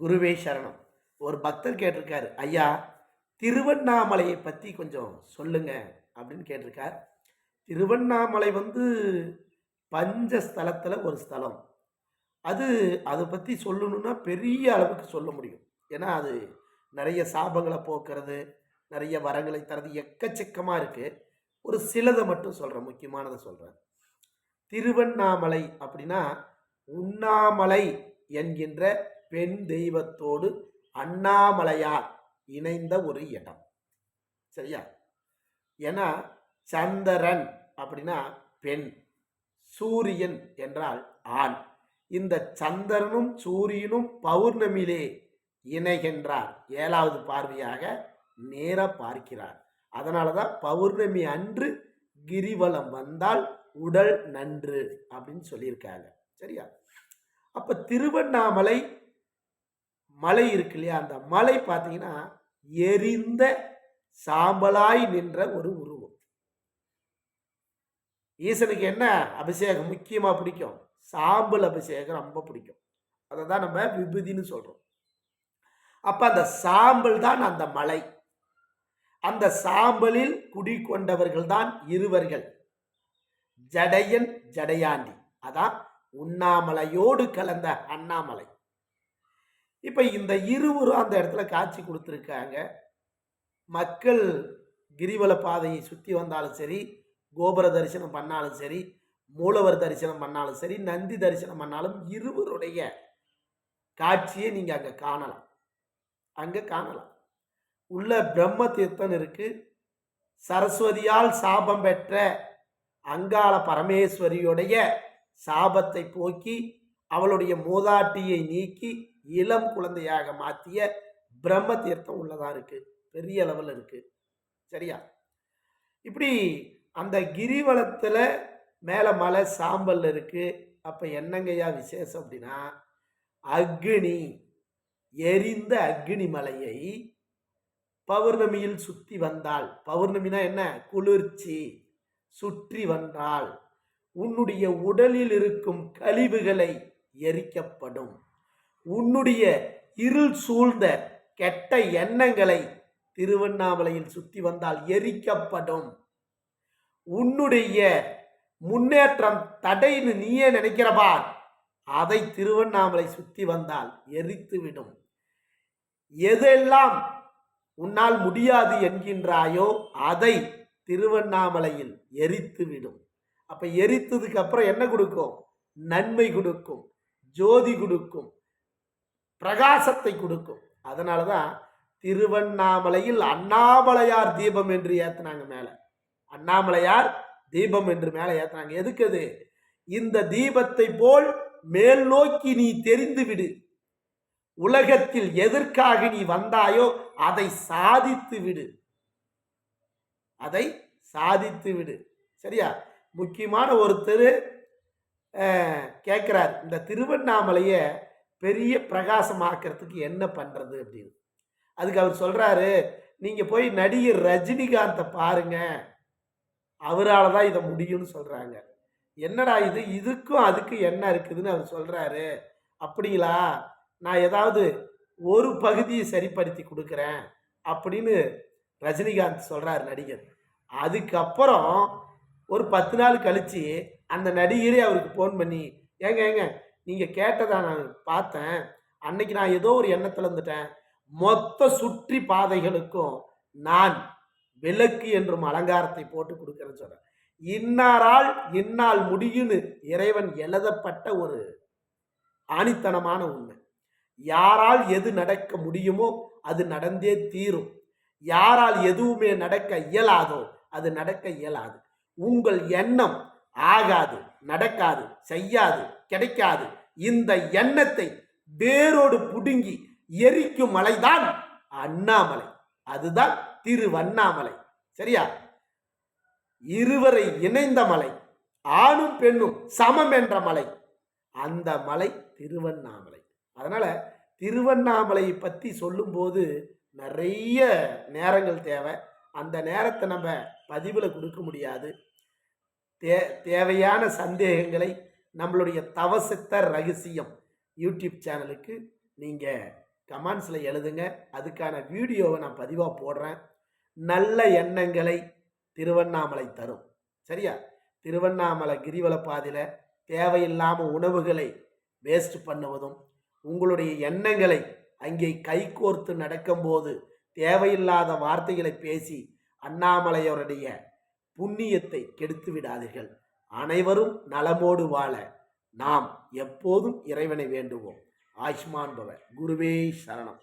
குருவே சரணம். ஒரு பக்தர் கேட்டிருக்காரு ஐயா திருவண்ணாமலையை பற்றி கொஞ்சம் சொல்லுங்க அப்படின்னு கேட்டிருக்கார். திருவண்ணாமலை வந்து பஞ்சஸ்தலத்தில் ஒரு ஸ்தலம். அது அதை பற்றி சொல்லணும்னா பெரிய அளவுக்கு சொல்ல முடியும். ஏன்னா அது நிறைய சாபங்களை போக்குறது நிறைய வரங்களை தரது எக்கச்சக்கமாக இருக்குது ஒரு சிலதை மட்டும் சொல்கிறேன் முக்கியமானதை சொல்கிறேன் திருவண்ணாமலை அப்படின்னா உண்ணாமலை என்கின்ற பெண் தெய்வத்தோடு அண்ணாமலையார் இணைந்த ஒரு இடம். சரியா? ஏன்னா சந்திரன் அப்படின்னா பெண் சூரியன் என்றால் ஆண். இந்த சந்திரனும் சூரியனும் பௌர்ணமியிலே இணைகின்றார். ஏழாவது பார்வையாக நேர பார்க்கிறார். அதனால தான் பௌர்ணமி அன்று கிரிவலம் வந்தால் உடல் நன்று அப்படின்னு சொல்லியிருக்காங்க. சரியா? அப்போ திருவண்ணாமலை மலை இருக்கு இல்லையா? அந்த மலை பார்த்தீங்கன்னா எரிந்த சாம்பலாய் நின்ற ஒரு உருவம். ஈசனுக்கு என்ன அபிஷேகம் முக்கியமாக பிடிக்கும்? சாம்பல் அபிஷேகம் ரொம்ப பிடிக்கும். அதை தான் நம்ம விபூதின்னு சொல்கிறோம் அப்போ அந்த சாம்பல் தான் அந்த மலை. அந்த சாம்பலில் குடிக்கொண்டவர்கள் தான் இருவர்கள். ஜடையன் ஜடையாண்டி. அதான் உண்ணாமலையோடு கலந்த அண்ணாமலை. இப்போ இந்த இருவரும் அந்த இடத்துல காட்சி கொடுத்துருக்காங்க. மக்கள் கிரிவல பாதையை சுற்றி வந்தாலும் சரி கோபுர தரிசனம் பண்ணாலும் சரி மூலவர் தரிசனம் பண்ணாலும் சரி நந்தி தரிசனம் பண்ணாலும் இருவருடைய காட்சியை நீங்கள் அங்கே காணலாம். அங்கே காணலாம். உள்ள பிரம்ம தீர்த்தம் இருக்குது சரஸ்வதியால் சாபம் பெற்ற அங்காள பரமேஸ்வரியுடைய சாபத்தை போக்கி அவளுடைய மூதாட்டியை நீக்கி இளம் குழந்தையாக மாற்றிய பிரம்ம தீர்த்தம் உள்ளதா இருக்கு? பெரிய அளவில் இருக்கு. சரியா? இப்படி அந்த கிரிவலத்தில் மேலே மலை சாம்பல் இருக்கு. அப்போ என்னங்கய்யா விசேஷம் அப்படின்னா அக்னி எரிந்த அக்னி மலையை பௌர்ணமியில் சுற்றி வந்தால். பௌர்ணமினா என்ன? குளிர்ச்சி. சுற்றி வந்தால். உன்னுடைய உடலில் இருக்கும் கழிவுகளை எரிக்கப்படும். உன்னுடைய இருள் சூழ்ந்த கெட்ட எண்ணங்களை திருவண்ணாமலையில் சுற்றி வந்தால் எரிக்கப்படும். உன்னுடைய முன்னேற்றம் தடைன்னு நீயே நினைக்கிறபா அதை திருவண்ணாமலை சுற்றி வந்தால் எரித்து விடும் எதெல்லாம் உன்னால் முடியாது என்கின்றாயோ அதை திருவண்ணாமலையில் எரித்து விடும் எரித்ததுக்கு அப்புறம் என்ன கொடுக்கும்? நன்மை கொடுக்கும். ஜோதி கொடுக்கும். பிரகாசத்தை கொடுக்கும். அதனால தான் திருவண்ணாமலையில் அண்ணாமலையார் தீபம் என்று ஏற்றினாங்க மேலே. அண்ணாமலையார் தீபம் என்று மேலே ஏற்றினாங்க எதுக்கு அது? இந்த தீபத்தை போல் மேல் நோக்கி நீ தெரிந்து விடு. உலகத்தில் எதற்காக நீ வந்தாயோ அதை சாதித்து விடு. அதை சாதித்து விடு. சரியா? முக்கியமான ஒருத்தர் கேட்குறார் இந்த திருவண்ணாமலையை பெரிய பிரகாசமாக்கிறதுக்கு என்ன பண்ணுறது அப்படின்னு. அதுக்கு அவர் சொல்கிறாரு நீங்கள் போய் நடிகர் ரஜினிகாந்தை பாருங்க. அவரால் தான் இதை முடியும்னு சொல்கிறாங்க என்னடா இது? இதுக்கும் அதுக்கும் என்ன இருக்குதுன்னு அவர் சொல்கிறாரு அப்படிங்களா? நான் ஏதாவது ஒரு பகுதியை சரிப்படுத்தி கொடுக்குறேன். அப்படின்னு ரஜினிகாந்த் சொல்கிறார் நடிகர். அதுக்கப்புறம் ஒரு பத்து நாள் கழித்து அந்த நடிகரே அவருக்கு ஃபோன் பண்ணி ஏங்க ஏங்க நீங்கள் கேட்டதை நான் பார்த்தேன். அன்னைக்கு நான் ஏதோ ஒரு எண்ணத்தில் இருந்துட்டேன். மொத்த சுற்றி பாதைகளுக்கும் நான் விளக்கு என்றும் அலங்காரத்தை போட்டு கொடுக்குறேன்னு சொல்கிறேன் இன்னாரால் இன்னால் முடியும்னு இறைவன் எழுதப்பட்ட ஒரு ஆணித்தனமான உண்மை. யாரால் எது நடக்க முடியுமோ அது நடந்தே தீரும். யாரால் எதுவுமே நடக்க இயலாதோ அது நடக்க இயலாது. உங்கள் எண்ணம் ஆகாது நடக்காது செய்யாது கிடைக்காது. இந்த எண்ணத்தை வேரோடு புடுங்கி எரிக்கும் மலைதான் அண்ணாமலை. அதுதான் திருவண்ணாமலை. சரியா? இருவரை இணைந்த மலை ஆணும் பெண்ணும் சமம் என்ற மலை. அந்த மலை திருவண்ணாமலை. அதனால திருவண்ணாமலை பற்றி சொல்லும்போது நிறைய நேரங்கள் தேவை. அந்த நேரத்தை நம்ம பதிவில் கொடுக்க முடியாது. தே தேவையான சந்தேகங்களை நம்மளுடைய தவசித்த ரகசியம் யூடியூப் சேனலுக்கு நீங்கள் கமெண்ட்ஸில் எழுதுங்க. அதுக்கான வீடியோவை நான் பதிவாக போடுறேன். நல்ல எண்ணங்களை திருவண்ணாமலை தரும். சரியா? திருவண்ணாமலை கிரிவல பாதையில் தேவையில்லாமல் உணவுகளை வேஸ்ட் பண்ணுவதும் உங்களுடைய எண்ணங்களை அங்கே கைகோர்த்து நடக்கும்போது தேவையில்லாத வார்த்தைகளை பேசி அண்ணாமலையோருடைய புண்ணியத்தை கெடுத்து விடாதீர்கள். அனைவரும் நலமோடு வாழ நாம் எப்போதும் இறைவனை வேண்டுவோம். ஆயுஷ்மான் பவ. குருவே சரணம்.